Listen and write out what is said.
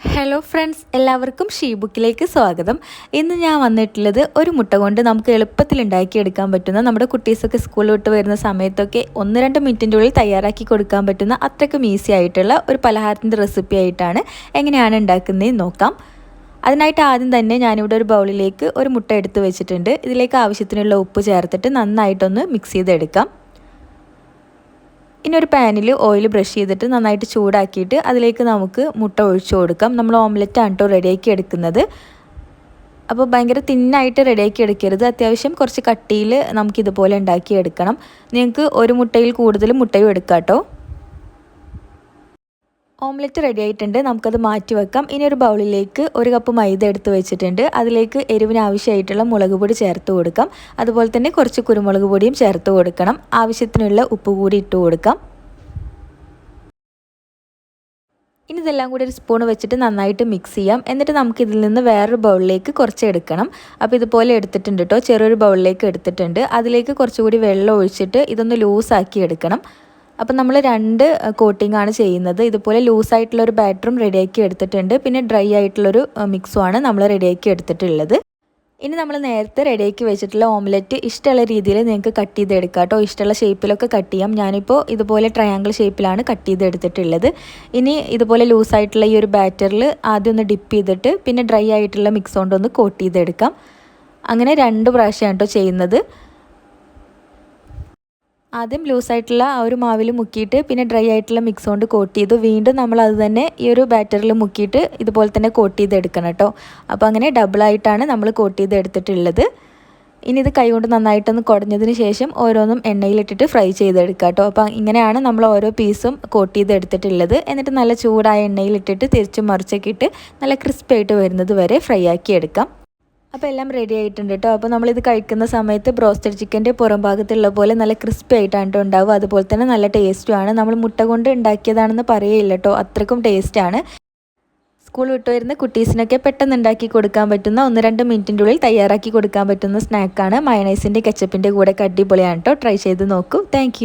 Hello friends എല്ലാവർക്കും she ബുക്കിലേക്ക് സ്വാഗതം. ഇന്ന് ഞാൻ വന്നിട്ടുള്ളത് ഒരു മുട്ട കൊണ്ട് നമുക്ക് എളുപ്പത്തിൽ ഉണ്ടാക്കിയെടുക്കാൻ പറ്റുന്ന നമ്മുടെ കുട്ടീസൊക്കെ സ്കൂളിൽ വിട്ട് വരുന്ന സമയത്തൊക്കെ ഒന്ന് രണ്ട് മിനിറ്റിന്റെ ഉള്ളിൽ തയ്യാറാക്കി കൊടുക്കാൻ പറ്റുന്ന അത്രയ്ക്കും ഈസി ആയിട്ടുള്ള ഒരു പലഹാരത്തിന്റെ റെസിപ്പി ആയിട്ടാണ് എങ്ങനെയാണ് ഉണ്ടാക്കുന്നതെന്ന് നോക്കാം. അതിനായിട്ട് ആദ്യം തന്നെ ഞാനിവിടെ ഒരു ബൗളിലേക്ക് ഒരു മുട്ട എടുത്ത് വെച്ചിട്ടുണ്ട്. ഇതിലേക്ക് ആവശ്യത്തിനുള്ള ഉപ്പ് ചേർത്തിട്ട് നന്നായിട്ടൊന്ന് മിക്സ് ചെയ്തെടുക്കാം. ഇനി ഒരു പാനിൽ ഓയിൽ ബ്രഷ് ചെയ്തിട്ട് നന്നായിട്ട് ചൂടാക്കിയിട്ട് അതിലേക്ക് നമുക്ക് മുട്ട ഒഴിച്ചു കൊടുക്കാം. നമ്മൾ ഓംലെറ്റ് ആണ് കേട്ടോ റെഡിയാക്കി എടുക്കുന്നത്. അപ്പോൾ ഭയങ്കര തിന്നായിട്ട് റെഡിയാക്കി എടുക്കരുത്. അത്യാവശ്യം കുറച്ച് കട്ടിയിൽ നമുക്കിതുപോലെ ഉണ്ടാക്കി എടുക്കണം നിങ്ങൾക്ക് ഒരു മുട്ടയിൽ കൂടുതൽ മുട്ടയും എടുക്കാം കേട്ടോ ഓംലെറ്റ് റെഡി ആയിട്ടുണ്ട്. നമുക്കത് മാറ്റി വെക്കാം. ഇനി ഒരു ബൗളിലേക്ക് ഒരു കപ്പ് മൈദ എടുത്ത് വെച്ചിട്ടുണ്ട്. അതിലേക്ക് എരിവിന് ആവശ്യമായിട്ടുള്ള മുളക് പൊടി ചേർത്ത് കൊടുക്കാം. അതുപോലെ തന്നെ കുറച്ച് കുരുമുളക് പൊടിയും ചേർത്ത് കൊടുക്കണം. ആവശ്യത്തിനുള്ള ഉപ്പ് കൂടി ഇട്ട് കൊടുക്കാം. ഇനി ഇതെല്ലാം കൂടി ഒരു സ്പൂൺ വെച്ചിട്ട് നന്നായിട്ട് മിക്സ് ചെയ്യാം. എന്നിട്ട് നമുക്ക് ഇതിൽ നിന്ന് വേറൊരു ബൗളിലേക്ക് കുറച്ച് എടുക്കണം. അപ്പോൾ ഇതുപോലെ എടുത്തിട്ടുണ്ട് കേട്ടോ ചെറിയൊരു ബൗളിലേക്ക് എടുത്തിട്ടുണ്ട്. അതിലേക്ക് കുറച്ചുകൂടി വെള്ളം ഒഴിച്ചിട്ട് ഇതൊന്ന് ലൂസാക്കി എടുക്കണം. അപ്പം നമ്മൾ രണ്ട് കോട്ടിംഗ് ആണ് ചെയ്യുന്നത്. ഇതുപോലെ ലൂസായിട്ടുള്ളൊരു ബാറ്ററും റെഡിയാക്കി എടുത്തിട്ടുണ്ട്. പിന്നെ ഡ്രൈ ആയിട്ടുള്ളൊരു മിക്സുമാണ് നമ്മൾ റെഡിയാക്കി എടുത്തിട്ടുള്ളത്. ഇനി നമ്മൾ നേരത്തെ റെഡിയാക്കി വെച്ചിട്ടുള്ള ഓംലെറ്റ് ഇഷ്ടമുള്ള രീതിയിൽ നിങ്ങൾക്ക് കട്ട് ചെയ്തെടുക്കാം കേട്ടോ. ഇഷ്ടമുള്ള ഷേപ്പിലൊക്കെ കട്ട് ചെയ്യാം. ഞാനിപ്പോൾ ഇതുപോലെ ട്രയാങ്കിൾ ഷേപ്പിലാണ് കട്ട് ചെയ്തെടുത്തിട്ടുള്ളത്. ഇനി ഇതുപോലെ ലൂസായിട്ടുള്ള ഈ ഒരു ബാറ്ററിൽ ആദ്യം ഒന്ന് ഡിപ്പ് ചെയ്തിട്ട് പിന്നെ ഡ്രൈ ആയിട്ടുള്ള മിക്സ് കൊണ്ടൊന്ന് കോട്ട് ചെയ്തെടുക്കാം. അങ്ങനെ രണ്ട് പ്രാവശ്യമാണ് കേട്ടോ ചെയ്യുന്നത്. ആദ്യം ലൂസായിട്ടുള്ള ആ ഒരു മാവിൽ മുക്കിയിട്ട് പിന്നെ ഡ്രൈ ആയിട്ടുള്ള മിക്സ് കൊണ്ട് കോട്ട് ചെയ്തു. വീണ്ടും നമ്മൾ അത് തന്നെ ഈ ഒരു ബാറ്ററിൽ മുക്കിയിട്ട് ഇതുപോലെ തന്നെ കോട്ട് ചെയ്ത് എടുക്കണം കേട്ടോ. അപ്പോൾ അങ്ങനെ ഡബിളായിട്ടാണ് നമ്മൾ കോട്ട് ചെയ്ത് എടുത്തിട്ടുള്ളത് ഇനി ഇത് കൈകൊണ്ട് നന്നായിട്ടൊന്ന് കുടഞ്ഞതിന് ശേഷം ഓരോന്നും എണ്ണയിലിട്ടിട്ട് ഫ്രൈ ചെയ്തെടുക്കുക കേട്ടോ. അപ്പോൾ ഇങ്ങനെയാണ് നമ്മൾ ഓരോ പീസും കോട്ട് ചെയ്ത് എടുത്തിട്ടുള്ളത് എന്നിട്ട് നല്ല ചൂടായ എണ്ണയിലിട്ടിട്ട് തിരിച്ചും മറിച്ചൊക്കെ ഇട്ട് നല്ല ക്രിസ്പി ആയിട്ട് വരുന്നത് വരെ ഫ്രൈ ആക്കി എടുക്കാം. അപ്പോൾ എല്ലാം റെഡി ആയിട്ടുണ്ട് കേട്ടോ അപ്പോൾ നമ്മളിത് കഴിക്കുന്ന സമയത്ത് ബ്രോസ്റ്റഡ് ചിക്കന്റെ പുറം ഭാഗത്തുള്ള പോലെ നല്ല ക്രിസ്പി ആയിട്ടാണ് ഉണ്ടാവുക. അതുപോലെ തന്നെ നല്ല ടേസ്റ്റുമാണ് നമ്മൾ മുട്ട കൊണ്ട് ഉണ്ടാക്കിയതാണെന്ന് പറയില്ല കേട്ടോ അത്രക്കും ടേസ്റ്റാണ് സ്കൂൾ വിട്ടു വരുന്ന കുട്ടീസിനൊക്കെ പെട്ടെന്ന് ഉണ്ടാക്കി കൊടുക്കാൻ പറ്റുന്ന ഒന്ന് രണ്ട് മിനിറ്റിന്റെ ഉള്ളിൽ തയ്യാറാക്കി കൊടുക്കാൻ പറ്റുന്ന സ്നാക്കാണ് മയണൈസിന്റെ കച്ചപ്പിന്റെ കൂടെ അടിപൊളിയാണ് കേട്ടോ ട്രൈ ചെയ്ത് നോക്കൂ. താങ്ക്